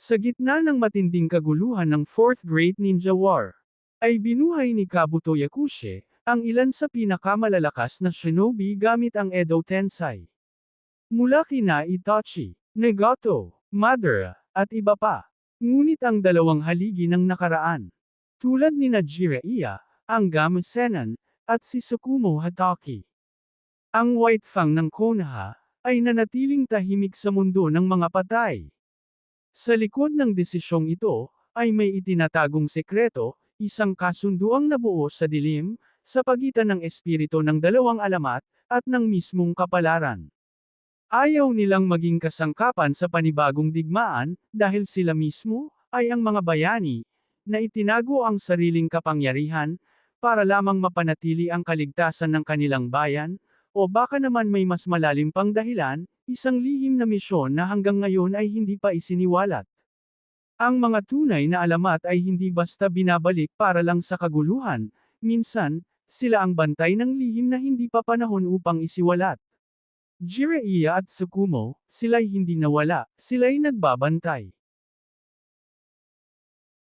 Sa gitna ng matinding kaguluhan ng Fourth Great Ninja War, ay binuhay ni Kabuto Yakushe, ang ilan sa pinakamalalakas na shinobi gamit ang Edo Tensai. Mula kina Itachi, Nagato, Madara, at iba pa. Ngunit ang dalawang haligi ng nakaraan, tulad ni Jiraiya, ang Gamesenan, at si Sukumo Hatake. Ang White Fang ng Konoha, ay nanatiling tahimik sa mundo ng mga patay. Sa likod ng desisyong ito, ay may itinatagong sekreto, isang kasunduang nabuo sa dilim, sa pagitan ng espiritu ng dalawang alamat, at ng mismong kapalaran. Ayaw nilang maging kasangkapan sa panibagong digmaan, dahil sila mismo, ay ang mga bayani, na itinago ang sariling kapangyarihan, para lamang mapanatili ang kaligtasan ng kanilang bayan, o baka naman may mas malalim pang dahilan, isang lihim na misyon na hanggang ngayon ay hindi pa isiniwalat. Ang mga tunay na alamat ay hindi basta binabalik para lang sa kaguluhan, minsan, sila ang bantay ng lihim na hindi pa panahon upang isiwalat. Jiraiya at Sukumo, sila'y hindi nawala, sila'y nagbabantay.